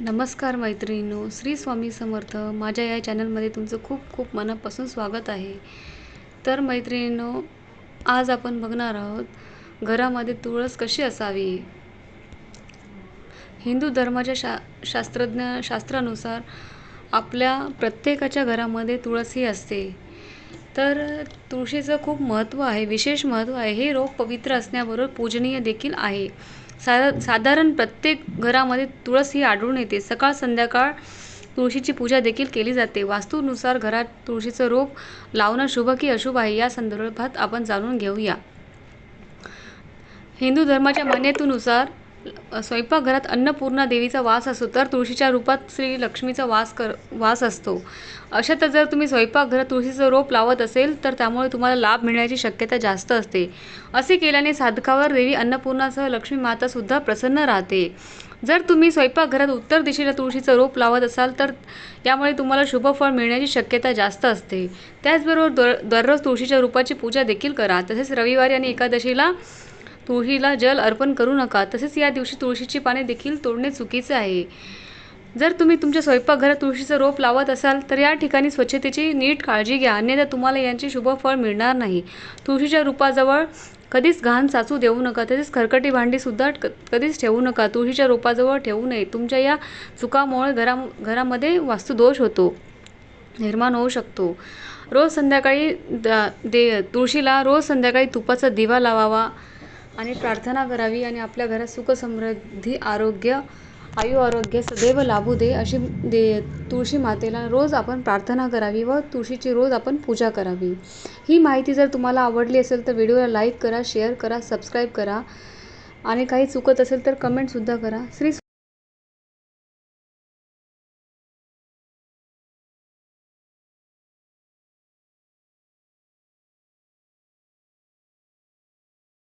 नमस्कार मैत्रिणींनो श्री स्वामी समर्थ माझ्या या चॅनलमध्ये तुमचं खूप खूप मनापासून स्वागत आहे. तर मैत्रिणींनो आज आपण बघणार आहोत घरामध्ये तुळस कशी असावी? हिंदू धर्माच्या शा शास्त्रज्ञ शास्त्रानुसार आपल्या प्रत्येकाच्या घरामध्ये तुळस ही असते. तर तुळशीचं खूप महत्त्व आहे विशेष महत्त्व आहे हे रोग पवित्र असण्याबरोबर पूजनीय देखील आहे. सा साधारण प्रत्येक घरामध्ये तुळस ही आढळून येते. सकाळ संध्याकाळ तुळशीची पूजा देखील केली जाते. वास्तूनुसार घरात तुळशीचं रोप लावणं शुभ की अशुभ आहे या संदर्भात आपण जाणून घेऊया. हिंदू धर्माच्या मान्यतेनुसार स्वयंपाकघरात अन्नपूर्णा देवीचा वास असतो तर तुळशीच्या रूपात श्री लक्ष्मीचा वास कर वास असतो. अशात जर तुम्ही स्वयंपाकघरात तुळशीचं रोप लावत असेल तर त्यामुळे तुम्हाला लाभ मिळण्याची शक्यता जास्त असते. असे केल्याने साधकावर देवी अन्नपूर्णासह लक्ष्मी मातासुद्धा प्रसन्न राहते. जर तुम्ही स्वयंपाकघरात उत्तर दिशेला तुळशीचं रोप लावत असाल तर यामुळे तुम्हाला शुभफळ मिळण्याची शक्यता जास्त असते. त्याचबरोबर दर दररोज तुळशीच्या रूपाची पूजा देखील करा. तसेच रविवारी आणि एकादशीला तुळशीला जल अर्पण करू नका. तसेच या दिवशी तुळशीची पाने देखील तोडणे चुकीचे आहे. जर तुम्ही तुमच्या स्वयंपाकघरात तुळशीचं रोप लावत असाल तर या ठिकाणी स्वच्छतेची नीट काळजी घ्या. अन्यथा तुम्हाला यांचे शुभ फळ मिळणार नाही. तुळशीच्या रूपाजवळ कधीच घाण साचू देऊ नका. तसेच खरकटी भांडीसुद्धा क- कधीच ठेवू नका. तुळशीच्या रोपाजवळ ठेवू नये. तुमच्या या चुकामुळे घरा घरामध्ये वास्तुदोष होतो. निर्माण होऊ शकतो. रोज संध्याकाळी द दे तुळशीला रोज संध्याकाळी तुपाचा दिवा लावावा. आणि प्रार्थना करावी आणि आपल्या घरात सुखसमृद्धी आरोग्य आयु आरोग्य सदैव लाभू दे अशी दे तुळशी मातेला रोज आपण प्रार्थना करावी व तुळशीची रोज आपण पूजा करावी. ही माहिती जर तुम्हाला आवडली असेल तर व्हिडिओला लाईक करा शेअर करा सबस्क्राईब करा आणि काही चुकत असेल तर कमेंटसुद्धा करा. श्री